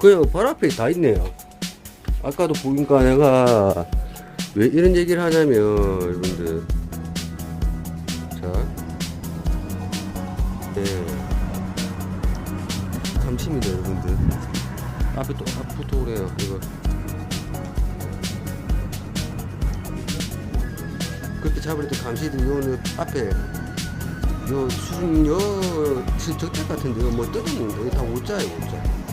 그냥 발 앞에 다 있네요. 아까도 보니까 내가 왜 이런 얘기를 하냐면 여러분들 자, 네, 감시입니다 여러분들. 앞에 또 앞부터 오래요 이거. 그렇게 잡을 때 감시들 요는 앞에 요 수중 요 적대 같은데 이거 뭐 뜯어먹는데 이거 다 오자예요 오자.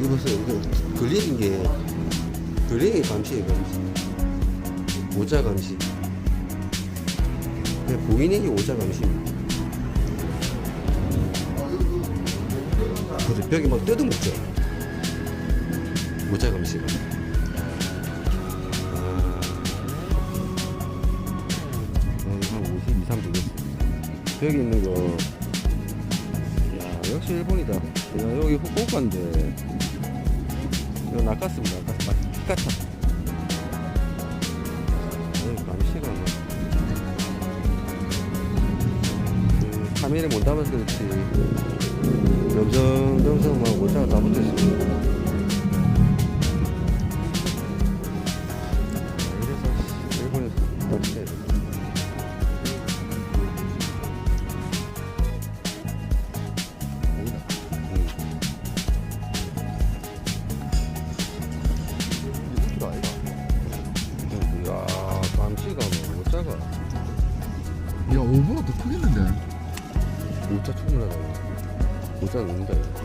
이거 보세요. 이거 걸리는 게, 게 감시예요, 감시. 오자 감시. 그냥 보이는 게 오자 감시입니다. 그래서 벽에 막 뜯어먹죠. 오자 감시가. 아, 어, 한 52, 3 되겠어. 여기 있는 거, 야, 역시 일본이다. 야, 여기 후쿠오카인데, 이거 낚았습니다. 낚았어. 막 같아. 여기 감시가 막. 그, 카메라에 못 담아서 그렇지. 점성점성 막 오자가 다 붙어있습니다. 이래서 일본에서 낚시해 5보다 더 크겠는데? 오자 충분하다. 오자 는다 이거.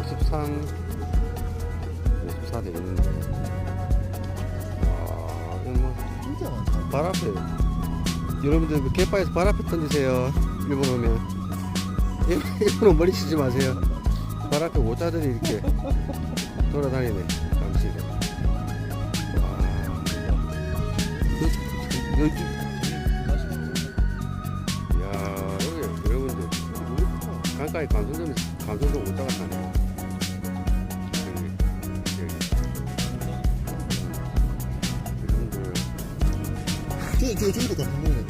53, 54 되겠는데. 아, 이거 뭐, 진짜 많다. 발 앞에. 여러분들 그 갯바에서 발 앞에 던지세요. 일본 오면. 일본, 일본 오면 머리 치지 마세요. 발 앞에 오자들이 이렇게 돌아다니네. 감시가. 와. 그, 여기, 오자가 사네. 여기, 여기. 여러분들 뒤에, 뒤에, 뒤에 다거